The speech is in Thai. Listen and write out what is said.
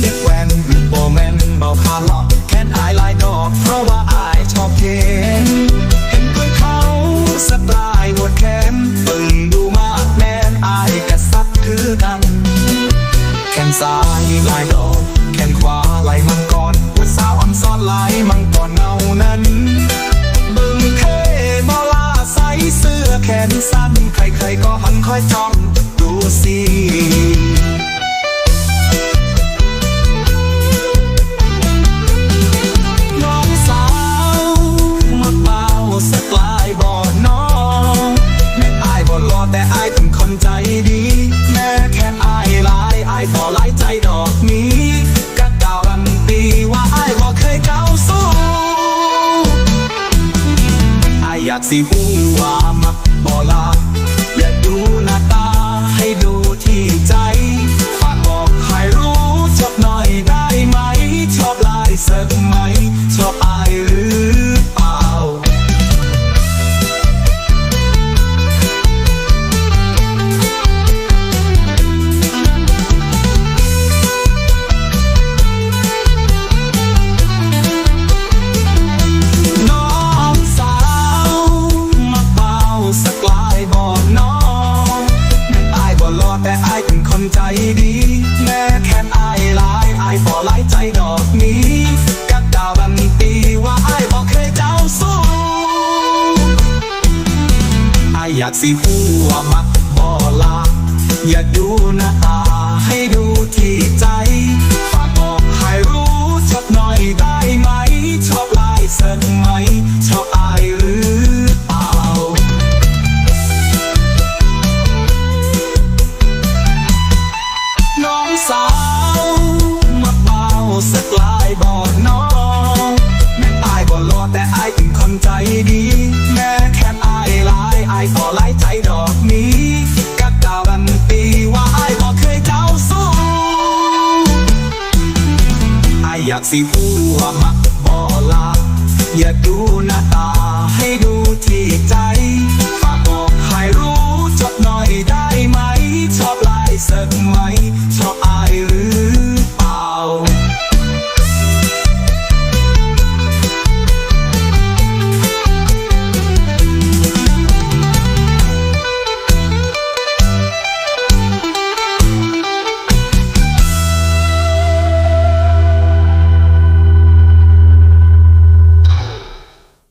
เด็กแว้นโบแมนเบาคาร์ลแค่นอายลายดอก เพราะว่าอายชอบเห็นเห็นด้วยเขาสไตล์หนวดแขนปึงดูมาแมนอายกระซับคือกันแขนซ้ายลายดอกแขนขวาลายมังกรหัวสาวอ่อนซ้อนลายมังกรเงานั้นบึงเคบอลาใส่เสื้อแขนสั้นใครๆก็หันคอยจ้องดูสิ อาย อายากสิหูว่ามักบ่ลาอย่าดูหน้าตาให้ดูที่ใจ ฝากบอกให้รู้ชอบหน่อยได้ไหม ชอบลายสักไหม ชอบอายหรือเปล่า น้องสาวมาเป่าสักลายบ่น้อง แม่อายบ่รอแต่อายเป็นคนใจดี อยากสิหัวมักบอลาอย่าดูหน้าตาให้ดูที่ใจ ฝากบอกให้รู้จดหน่อยได้ไหม ชอบลายเสริไหม ชอบอายหรือ